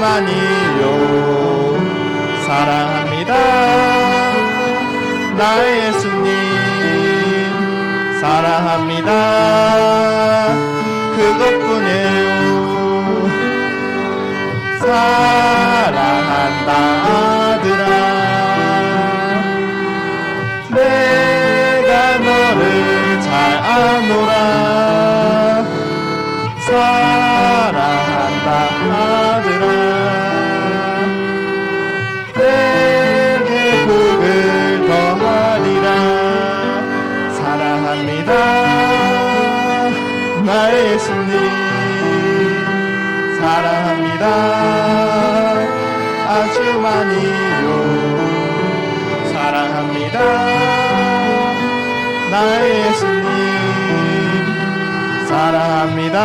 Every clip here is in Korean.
많이요. 사랑합니다. 나의 예수님 사랑합니다. 그것뿐이에요 사랑한다 예수님 사랑합니다. 아주 많이요. 사랑합니다. 나의 예수님 사랑합니다.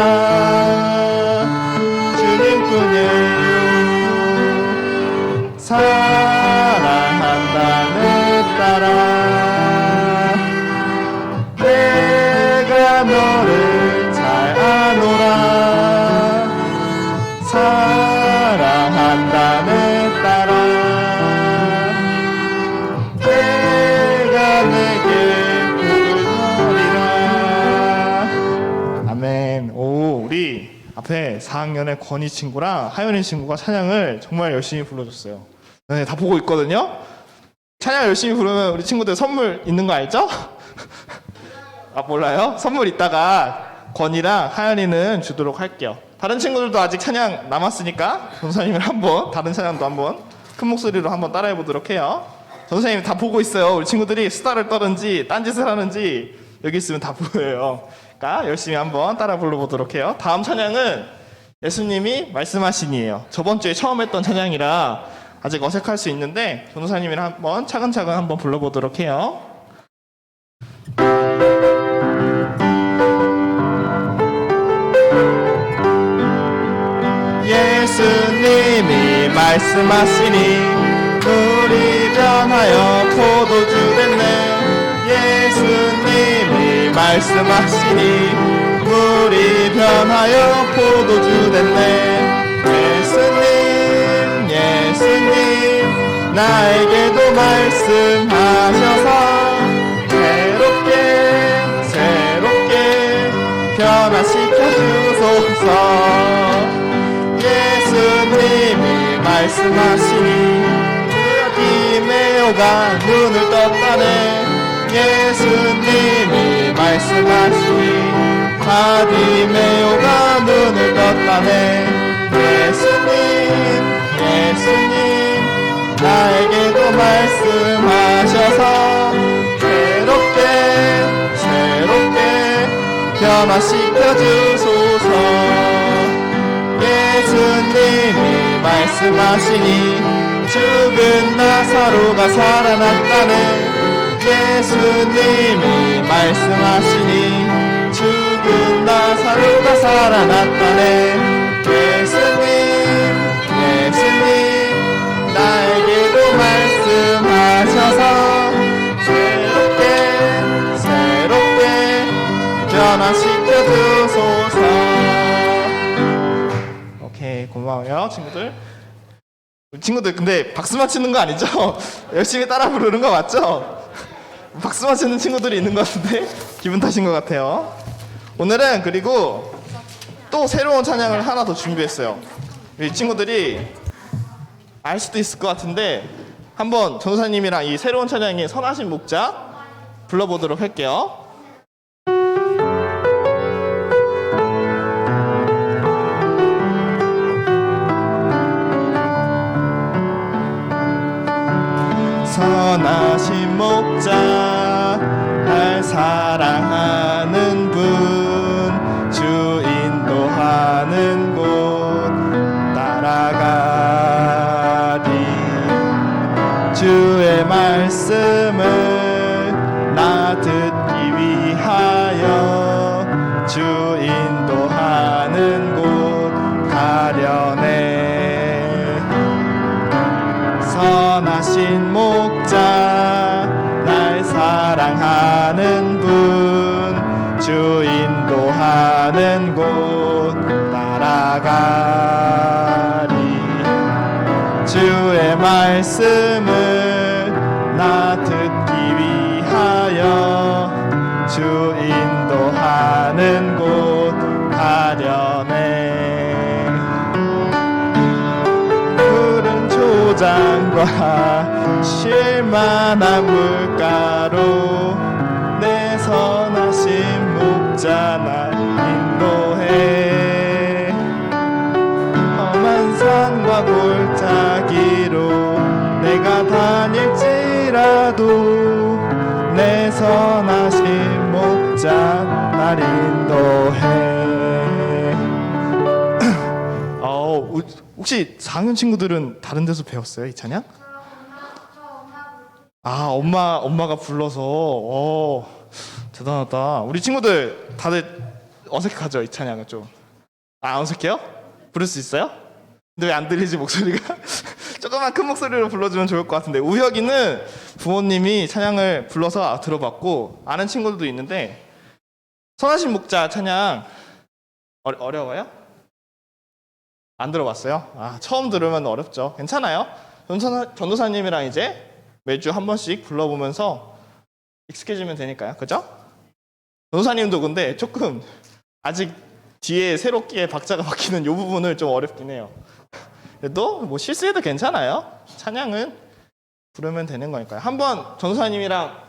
주님뿐이에요 사랑한다 4학년의 권희 친구랑 하연이 친구가 찬양을 정말 열심히 불러줬어요 네, 다 보고 있거든요 찬양 열심히 부르면 우리 친구들 선물 있는 거 알죠? 아 몰라요? 선물 이따가 권이랑 하연이는 주도록 할게요. 다른 친구들도 아직 찬양 남았으니까 전사님을 한번 다른 찬양도 한번 큰 목소리로 한번 따라해 보도록 해요. 전사님 다 보고 있어요. 우리 친구들이 수다를 떨는지 딴짓을 하는지 여기 있으면 다 보여요. 그러니까 열심히 한번 따라 불러보도록 해요. 다음 찬양은 예수님이 말씀하시니에요. 저번 주에 처음 했던 찬양이라 아직 어색할 수 있는데 전도사님이랑 한번 차근차근 한번 불러보도록 해요. 예수님이 말씀하시니 물이 변하여 포도주 됐네 예수님이 말씀하시니 물이 변하여 포도주 됐네. 예수님 예수님 나에게도 말씀하셔서 새롭게 새롭게 변화시켜 주소서. 예수님이 말씀하시니 디메오가 눈을 떴다네. 예수님이 말씀하시니 바디메오가 눈을 떴다네. 예수님 예수님 나에게도 말씀하셔서 새롭게 새롭게 변화시켜 주소서. 예수님이 말씀하시니 죽은 나사로가 살아났다네. 예수님이 말씀하시니 나사로가 살아났다네 예수님 예수님 나에게도 말씀하셔서 새롭게 새롭게 변화시켜 주소서 오케이 고마워요 친구들 친구들 근데 박수만 치는 거 아니죠? 열심히 따라 부르는 거 맞죠? 박수만 치는 친구들이 있는 것 같은데 기분 탓인 것 같아요 오늘은 그리고 또 새로운 찬양을 하나 더 준비했어요. 우리 친구들이 알 수도 있을 것 같은데 한번 전도사님이랑 이 새로운 찬양의 선하신 목자 불러보도록 할게요. 선하신 목자 날 사랑하는 푸른 초장과 쉴만한 물가로 내 선하신 목자 날 인도해. 험한 산과 골짜기로 내가 다닐지라도 내 선하신 목자 날 인도해 혹시 4학년 친구들은 다른 데서 배웠어요 이 찬양? 아 엄마 엄마가 불러서 어 대단하다 우리 친구들 다들 어색하죠 이 찬양은 좀 아 어색해요? 부를 수 있어요? 근데 왜 안 들리지 목소리가? 조금만 큰 목소리로 불러주면 좋을 것 같은데 우혁이는 부모님이 찬양을 불러서 아, 들어봤고 아는 친구들도 있는데 선하신 목자 찬양 어, 어려워요? 안 들어봤어요? 아 처음 들으면 어렵죠. 괜찮아요. 전도사, 전도사님이랑 이제 매주 한 번씩 불러보면서 익숙해지면 되니까요. 그죠? 전도사님도 근데 조금 아직 뒤에 새롭게 박자가 바뀌는 이 부분을 좀 어렵긴 해요. 그래도 뭐 실수해도 괜찮아요. 찬양은 부르면 되는 거니까요. 한번 전도사님이랑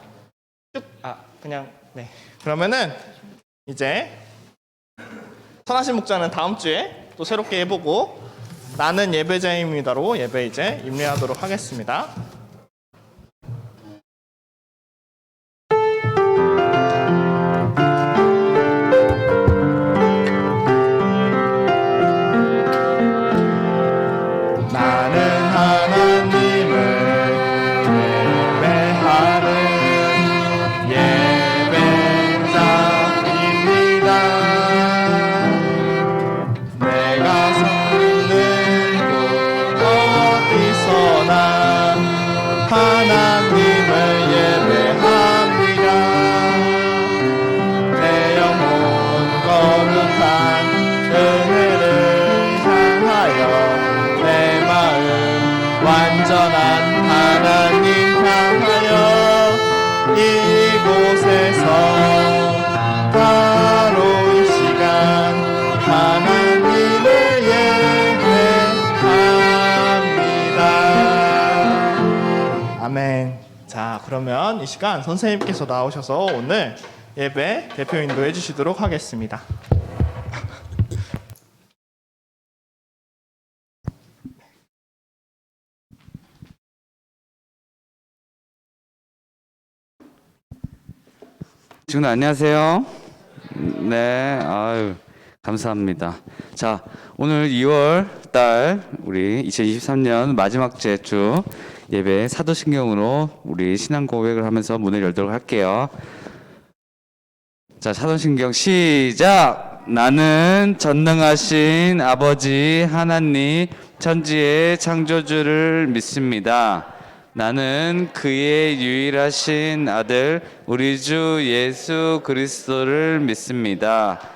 쭉 아 그냥 네 그러면은 이제 선하신 목자는 다음 주에 또 새롭게 해보고 나는 예배자입니다로 예배 이제 임례하도록 하겠습니다. 그러면 이 시간 선생님께서 나오셔서 오늘 예배 대표 인도해 주시도록 하겠습니다. 친구들 안녕하세요. 네, 아유 감사합니다. 자, 오늘 2월 달 우리 2023년 마지막 주 예배 사도신경으로 우리 신앙 고백을 하면서 문을 열도록 할게요. 자, 사도신경 시작. 나는 전능하신 아버지 하나님 천지의 창조주를 믿습니다. 나는 그의 유일하신 아들 우리 주 예수 그리스도를 믿습니다.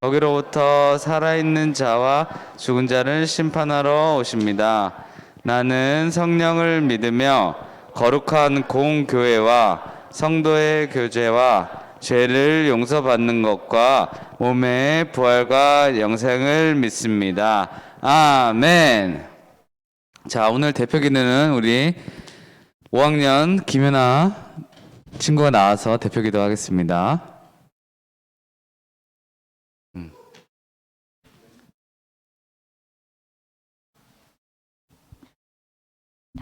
거기로부터 살아있는 자와 죽은 자를 심판하러 오십니다. 나는 성령을 믿으며 거룩한 공교회와 성도의 교제와 죄를 용서받는 것과 몸의 부활과 영생을 믿습니다. 아멘. 자, 오늘 대표 기도는 우리 5학년 김연아 친구가 나와서 대표 기도하겠습니다.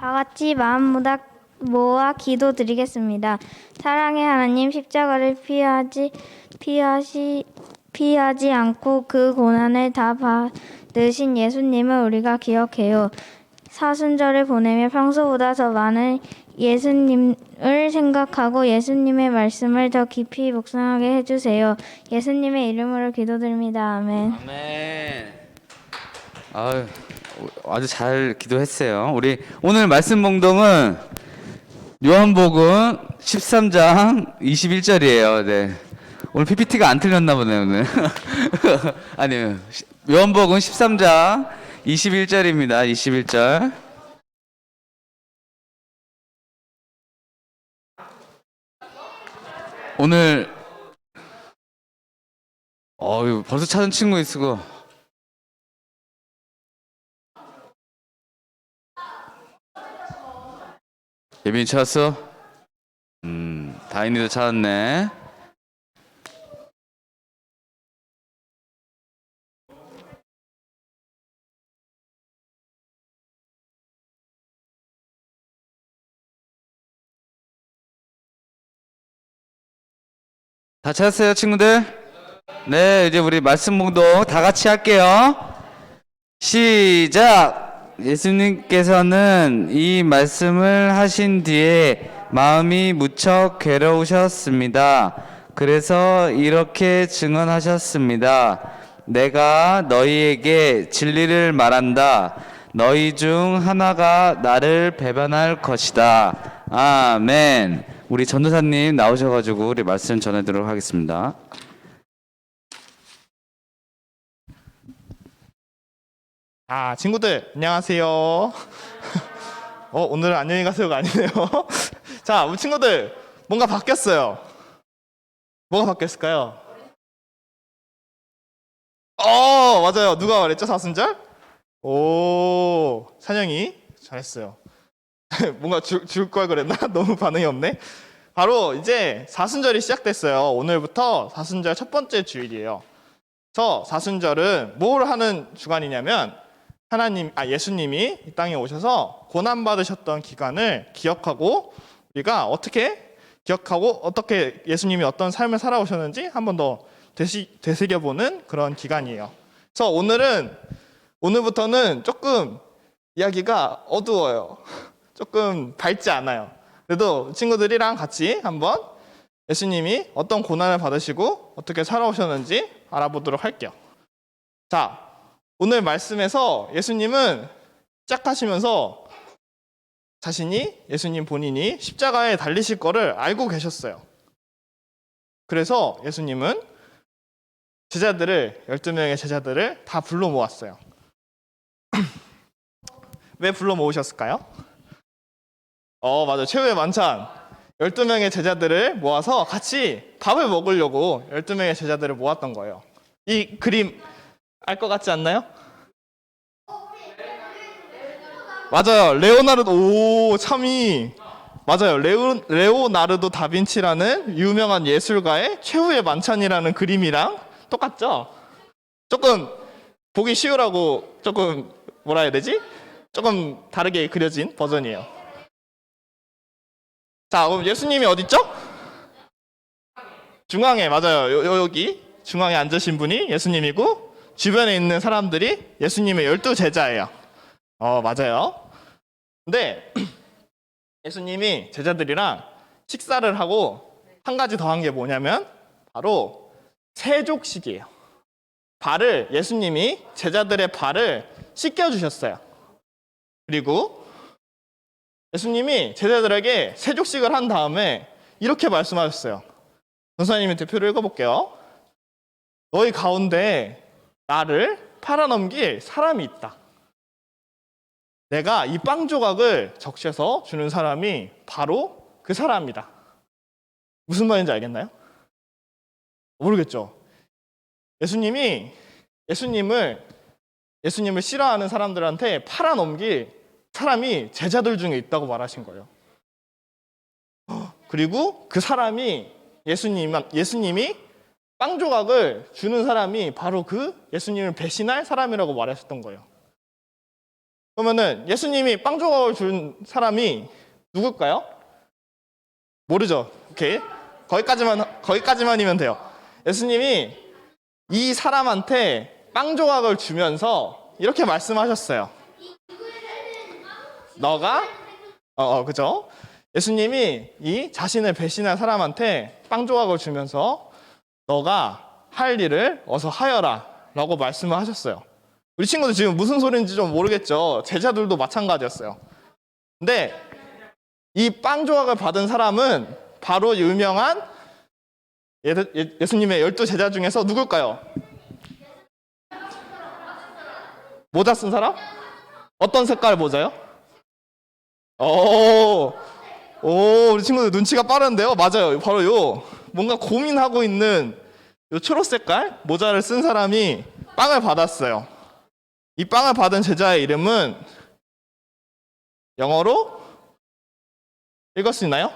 다 같이 마음 모아, 모아 기도 드리겠습니다. 사랑의 하나님 십자가를 피하지 피하시 피하지 않고 그 고난을 다 받으 드신 예수님을 우리가 기억해요. 사순절을 보내며 평소보다 더 많은 예수님을 생각하고 예수님의 말씀을 더 깊이 묵상하게 해주세요. 예수님의 이름으로 기도드립니다. 아멘. 아멘. 아유, 아주 잘 기도했어요. 우리 오늘 말씀 봉동은 요한복음 13장 21절이에요. 네. 오늘 PPT가 안 틀렸나 보네요, 오늘. 아니요. 시- 요한복음 13장 21절입니다. 21절. 오늘 어유 벌써 찾은 친구 있고 예빈이 찾았어? 음 다인이도 찾았네 다 찾았어요 친구들? 네 이제 우리 말씀 봉독 다 같이 할게요 시작! 예수님께서는 이 말씀을 하신 뒤에 마음이 무척 괴로우셨습니다. 그래서 이렇게 증언하셨습니다. 내가 너희에게 진리를 말한다. 너희 중 하나가 나를 배반할 것이다. 아멘. 우리 전도사님 나오셔가지고 우리 말씀 전해드리도록 하겠습니다. 아, 친구들, 안녕하세요. 어, 오늘은 안녕히 가세요가 아니네요. 자, 우리 친구들, 뭔가 바뀌었어요. 뭐가 바뀌었을까요? 어, 맞아요. 누가 말했죠? 사순절? 오, 찬영이 잘했어요. 뭔가 줄 걸 그랬나? 너무 반응이 없네. 바로 이제 사순절이 시작됐어요. 오늘부터 사순절 첫 번째 주일이에요. 저 사순절은 뭘 하는 주간이냐면 하나님, 아 예수님이 이 땅에 오셔서 고난 받으셨던 기간을 기억하고 우리가 어떻게 기억하고 어떻게 예수님이 어떤 삶을 살아오셨는지 한 번 더 되새겨보는 그런 기간이에요. 그래서 오늘은 오늘부터는 조금 이야기가 어두워요. 조금 밝지 않아요. 그래도 친구들이랑 같이 한번 예수님이 어떤 고난을 받으시고 어떻게 살아오셨는지 알아보도록 할게요. 자, 오늘 말씀에서 예수님은 시작하시면서 자신이 예수님 본인이 십자가에 달리실 거를 알고 계셨어요. 그래서 예수님은 제자들을 12명의 제자들을 다 불러 모았어요. 왜 불러 모으셨을까요? 어, 맞아요. 최후의 만찬. 12명의 제자들을 모아서 같이 밥을 먹으려고 12명의 제자들을 모았던 거예요. 이 그림 알 것 같지 않나요? 맞아요. 레오나르도 오 참이 맞아요. 레오 레오나르도 다빈치라는 유명한 예술가의 최후의 만찬이라는 그림이랑 똑같죠? 조금 보기 쉬우라고 조금 뭐라 해야 되지? 조금 다르게 그려진 버전이에요. 자, 그럼 예수님이 어디 있죠? 중앙에 맞아요. 요, 요- 여기 중앙에 앉으신 분이 예수님이고 주변에 있는 사람들이 예수님의 열두 제자예요. 어, 맞아요. 근데 예수님이 제자들이랑 식사를 하고 한 가지 더 한 게 뭐냐면 바로 세족식이에요. 발을 예수님이 제자들의 발을 씻겨 주셨어요. 그리고 예수님이 제자들에게 세족식을 한 다음에 이렇게 말씀하셨어요. 전사님의 대표를 읽어볼게요. 너희 가운데 나를 팔아넘길 사람이 있다. 내가 이 빵 조각을 적셔서 주는 사람이 바로 그 사람이다. 무슨 말인지 알겠나요? 모르겠죠. 예수님이 예수님을 예수님을 싫어하는 사람들한테 팔아넘길 사람이 제자들 중에 있다고 말하신 거예요. 그리고 그 사람이 예수님 예수님이 빵 조각을 주는 사람이 바로 그 예수님을 배신할 사람이라고 말하셨던 거예요. 그러면은 예수님이 빵 조각을 준 사람이 누굴까요? 모르죠. 오케이. 거기까지만 거기까지만이면 돼요. 예수님이 이 사람한테 빵 조각을 주면서 이렇게 말씀하셨어요. 너가 어, 어 그죠? 예수님이 이 자신을 배신한 사람한테 빵 조각을 주면서 너가 할 일을 어서 하여라 라고 말씀을 하셨어요. 우리 친구들 지금 무슨 소리인지 좀 모르겠죠. 제자들도 마찬가지였어요. 근데 이 빵 조각을 받은 사람은 바로 유명한 예- 예- 예수님의 열두 제자 중에서 누굴까요? 모자 쓴 사람? 어떤 색깔 모자요? 오, 오, 우리 친구들 눈치가 빠른데요? 맞아요. 바로 요, 뭔가 고민하고 있는 요 초록 색깔 모자를 쓴 사람이 빵을 받았어요. 이 빵을 받은 제자의 이름은 영어로 읽을 수 있나요?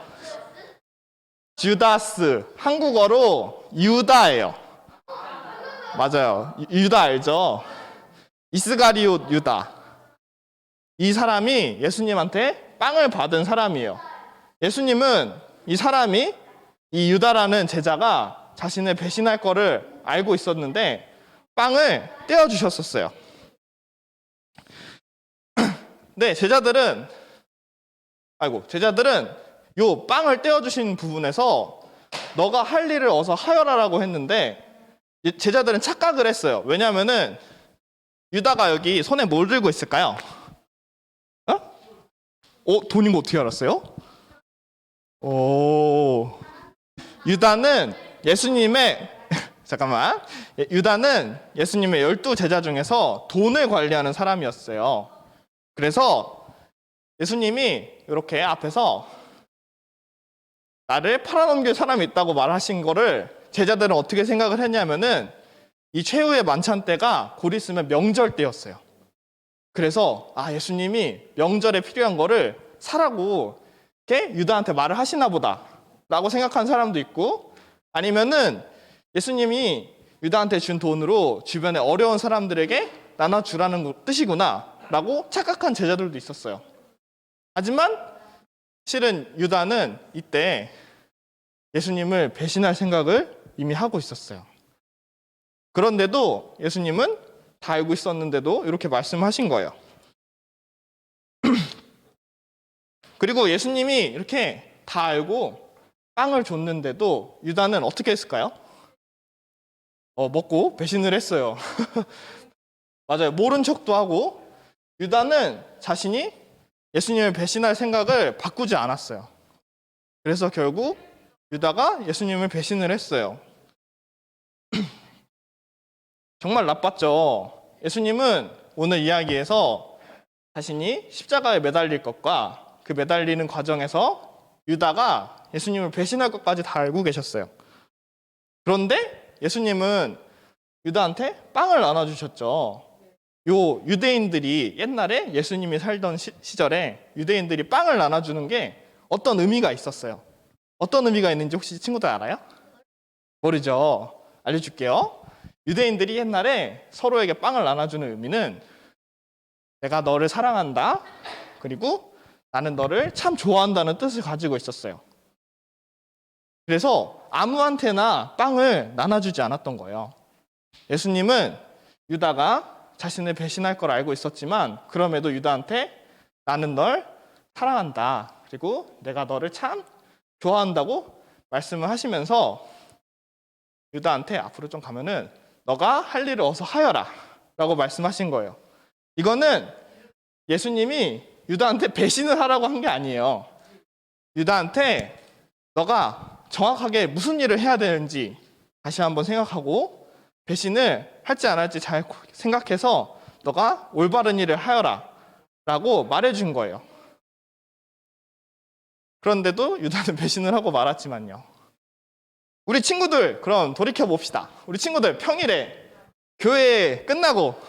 주다스. 한국어로 유다예요. 맞아요. 유- 유다 알죠? 이스가리옷 유다. 이 사람이 예수님한테 빵을 받은 사람이에요. 예수님은 이 사람이 이 유다라는 제자가 자신을 배신할 거를 알고 있었는데 빵을 떼어 주셨었어요. 네, 제자들은 아이고, 제자들은 요 빵을 떼어 주신 부분에서 너가 할 일을 어서 하여라라고 했는데 이 제자들은 착각을 했어요. 왜냐면은 유다가 여기 손에 뭘 들고 있을까요? 어? 어, 돈인 거 어떻게 알았어요? 오. 유다는 예수님의 잠깐만. 예, 유다는 예수님의 열두 제자 중에서 돈을 관리하는 사람이었어요. 그래서 예수님이 이렇게 앞에서 나를 팔아넘길 사람이 있다고 말하신 거를 제자들은 어떻게 생각을 했냐면은 이 최후의 만찬 때가 곧 있으면 명절 때였어요. 그래서 아 예수님이 명절에 필요한 거를 사라고 이렇게 유다한테 말을 하시나 보다 라고 생각한 사람도 있고 아니면은 예수님이 유다한테 준 돈으로 주변에 어려운 사람들에게 나눠주라는 거- 뜻이구나 라고 착각한 제자들도 있었어요. 하지만 실은 유다는 이때 예수님을 배신할 생각을 이미 하고 있었어요. 그런데도 예수님은 다 알고 있었는데도 이렇게 말씀하신 거예요. 그리고 예수님이 이렇게 다 알고 빵을 줬는데도 유다는 어떻게 했을까요? 어, 먹고 배신을 했어요. 맞아요. 모른 척도 하고 유다는 자신이 예수님을 배신할 생각을 바꾸지 않았어요. 그래서 결국 유다가 예수님을 배신을 했어요. 정말 나빴죠. 예수님은 오늘 이야기에서 자신이 십자가에 매달릴 것과 그 매달리는 과정에서 유다가 예수님을 배신할 것까지 다 알고 계셨어요. 그런데 예수님은 유다한테 빵을 나눠주셨죠. 요 유대인들이 옛날에 예수님이 살던 시, 시절에 유대인들이 빵을 나눠주는 게 어떤 의미가 있었어요. 어떤 의미가 있는지 혹시 친구들 알아요? 모르죠. 알려줄게요. 유대인들이 옛날에 서로에게 빵을 나눠주는 의미는 내가 너를 사랑한다. 그리고 나는 너를 참 좋아한다는 뜻을 가지고 있었어요. 그래서 아무한테나 빵을 나눠주지 않았던 거예요. 예수님은 유다가 자신을 배신할 걸 알고 있었지만 그럼에도 유다한테 나는 널 사랑한다. 그리고 내가 너를 참 좋아한다고 말씀을 하시면서 유다한테 앞으로 좀 가면은 너가 할 일을 어서 하여라 라고 말씀하신 거예요. 이거는 예수님이 유다한테 배신을 하라고 한 게 아니에요. 유다한테 너가 정확하게 무슨 일을 해야 되는지 다시 한번 생각하고 배신을 할지 안 할지 잘 생각해서 너가 올바른 일을 하여라 라고 말해준 거예요. 그런데도 유다는 배신을 하고 말았지만요. 우리 친구들 그럼 돌이켜 봅시다. 우리 친구들 평일에 교회 끝나고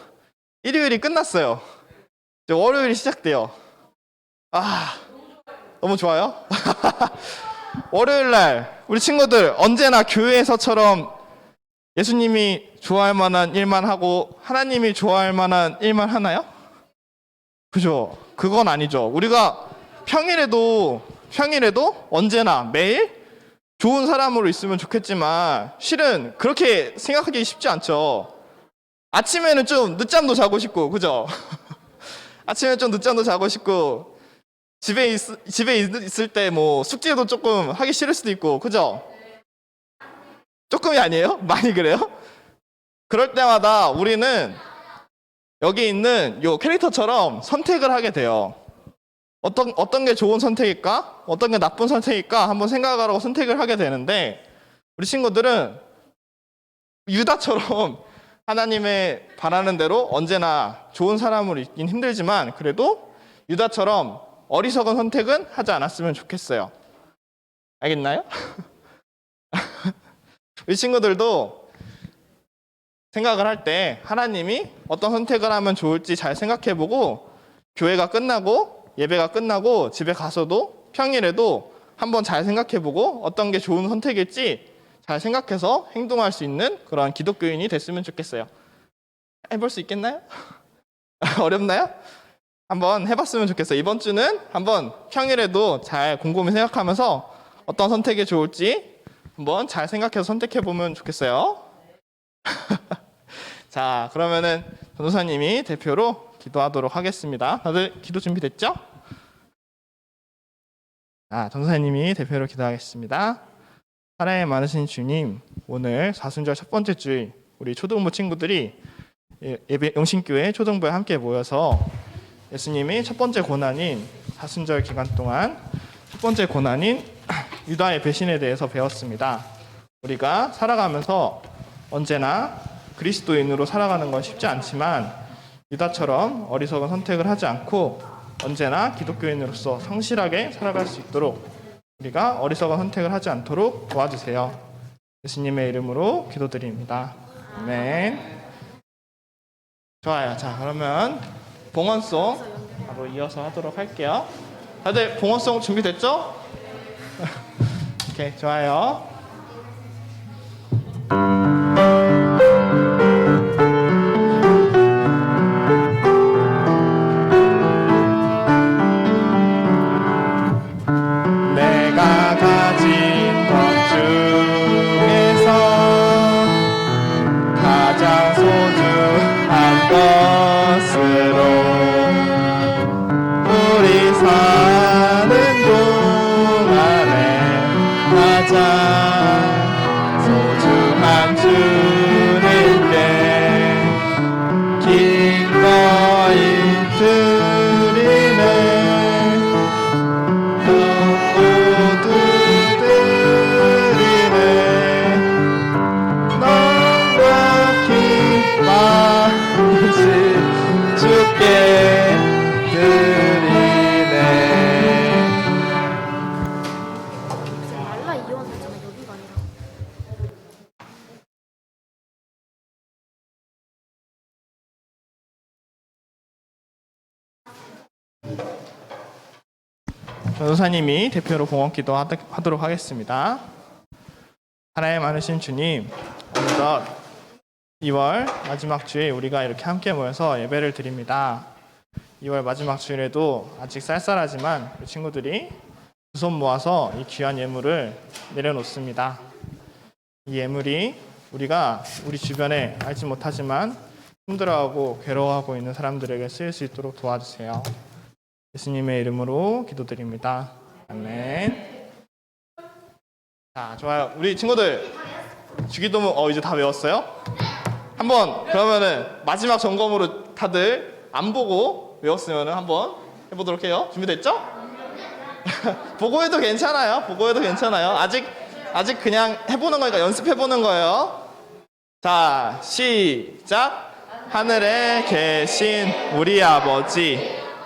일요일이 끝났어요. 월요일이 시작돼요. 아 너무 좋아요. 월요일 날 우리 친구들 언제나 교회에서처럼 예수님이 좋아할 만한 일만 하고 하나님이 좋아할 만한 일만 하나요? 그죠? 그건 아니죠. 우리가 평일에도 평일에도 언제나 매일 좋은 사람으로 있으면 좋겠지만 실은 그렇게 생각하기 쉽지 않죠. 아침에는 좀 늦잠도 자고 싶고 그죠? 아침에 좀 늦잠도 자고 싶고 집에 있, 집에 있, 있을 때 뭐 숙제도 조금 하기 싫을 수도 있고 그죠? 조금이 아니에요? 많이 그래요? 그럴 때마다 우리는 여기 있는 요 캐릭터처럼 선택을 하게 돼요. 어떤 어떤 게 좋은 선택일까? 어떤 게 나쁜 선택일까? 한번 생각하라고 선택을 하게 되는데 우리 친구들은 유다처럼 하나님의 바라는 대로 언제나 좋은 사람으로 있긴 힘들지만 그래도 유다처럼 어리석은 선택은 하지 않았으면 좋겠어요. 알겠나요? 우리 친구들도 생각을 할 때 하나님이 어떤 선택을 하면 좋을지 잘 생각해보고 교회가 끝나고 예배가 끝나고 집에 가서도 평일에도 한번 잘 생각해보고 어떤 게 좋은 선택일지 잘 생각해서 행동할 수 있는 그런 기독교인이 됐으면 좋겠어요. 해볼 수 있겠나요? 어렵나요? 한번 해봤으면 좋겠어요. 이번 주는 한번 평일에도 잘 곰곰이 생각하면서 어떤 선택이 좋을지 한번 잘 생각해서 선택해 보면 좋겠어요. 자, 그러면은 전도사님이 대표로 기도하도록 하겠습니다. 다들 기도 준비됐죠? 자, 전도사님이 대표로 기도하겠습니다. 사랑에 많으신 주님, 오늘 사순절 첫 번째 주일 우리 초등부 친구들이 예- 예배 영신교회 초등부에 함께 모여서 예수님이 첫 번째 고난인 사순절 기간 동안 첫 번째 고난인 유다의 배신에 대해서 배웠습니다. 우리가 살아가면서 언제나 그리스도인으로 살아가는 건 쉽지 않지만 유다처럼 어리석은 선택을 하지 않고 언제나 기독교인으로서 성실하게 살아갈 수 있도록 우리가 어리석은 선택을 하지 않도록 도와주세요. 예수님의 이름으로 기도드립니다. 아멘. 좋아요. 자, 그러면 봉헌송 바로 이어서 하도록 할게요. 다들 봉헌송 준비됐죠? 오케이, 좋아요. 전도사님이 대표로 봉헌기도 하도록 하겠습니다. 하나님 많으신 주님, 어느덧 2월 마지막 주에 우리가 이렇게 함께 모여서 예배를 드립니다. 2월 마지막 주일에도 아직 쌀쌀하지만 우리 친구들이 두 손 모아서 이 귀한 예물을 내려놓습니다. 이 예물이 우리가 우리 주변에 알지 못하지만 힘들어하고 괴로워하고 있는 사람들에게 쓰일 수 있도록 도와주세요. 예수님의 이름으로 기도드립니다. 아멘. 자, 좋아요. 우리 친구들 주기도문 어 이제 다 외웠어요? 한번 그러면은 마지막 점검으로 다들 안 보고 외웠으면은 한번 해보도록 해요. 준비됐죠? 보고 해도 괜찮아요. 보고 해도 괜찮아요. 아직 아직 그냥 해보는 거니까 연습해 보는 거예요. 자, 시작. 하늘에 계신 우리 아버지,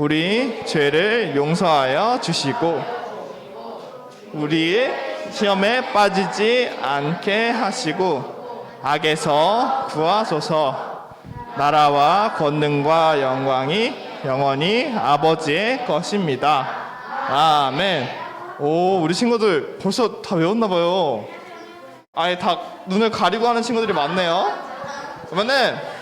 우리 죄를 용서하여 주시고 우리의 시험에 빠지지 않게 하시고 악에서 구하소서 나라와 권능과 영광이 영원히 아버지의 것입니다. 아멘. 오, 우리 친구들 벌써 다 외웠나 봐요. 아예 다 눈을 가리고 하는 친구들이 많네요. 그러면은